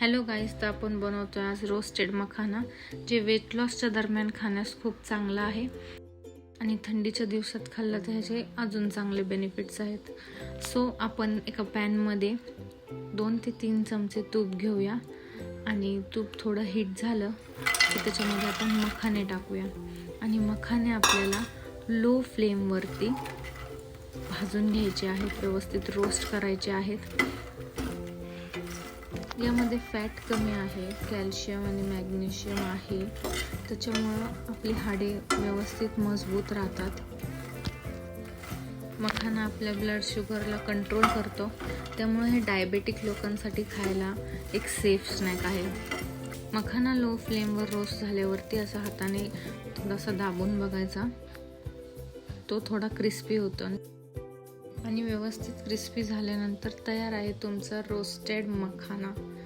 Hello guys तर आपण बनवतोय आज रोस्टेड मखाना जे वेट लॉसच्या दरम्यान खाण्यास खूप चांगलं आहे. आणि थंडीच्या दिवसात खाल्लं तर ह्याचे अजून चांगले बेनिफिट्स आहेत. सो आपण एका पॅनमध्ये दोन ते तीन चमचे तूप घेऊया. आणि तूप थोडं हीट झालं की त्याच्यामध्ये आपण मखाने टाकूया. आणि मखाने आपल्याला लो फ्लेमवरती भाजून घ्यायचे आहेत व्यवस्थित रोस्ट करायचे आहेत. यामध्ये फॅट कमी आहे कॅल्शियम आणि मॅग्नेशियम आहे. त्याच्यामुळं आपली हाडे व्यवस्थित मजबूत राहतात. मखाना आपल्या ब्लड शुगरला कंट्रोल करतो. त्यामुळे हे डायबेटिक लोकांसाठी खायला एक सेफ स्नॅक आहे. मखाना लो फ्लेमवर रोस्ट झाल्यावरती असा हाताने थोडासा दाबून बघायचा. तो थोडा क्रिस्पी होतो. आणि व्यवस्थित क्रिस्पी झाल्यानंतर तयार आहे तुमचा रोस्टेड मखाना.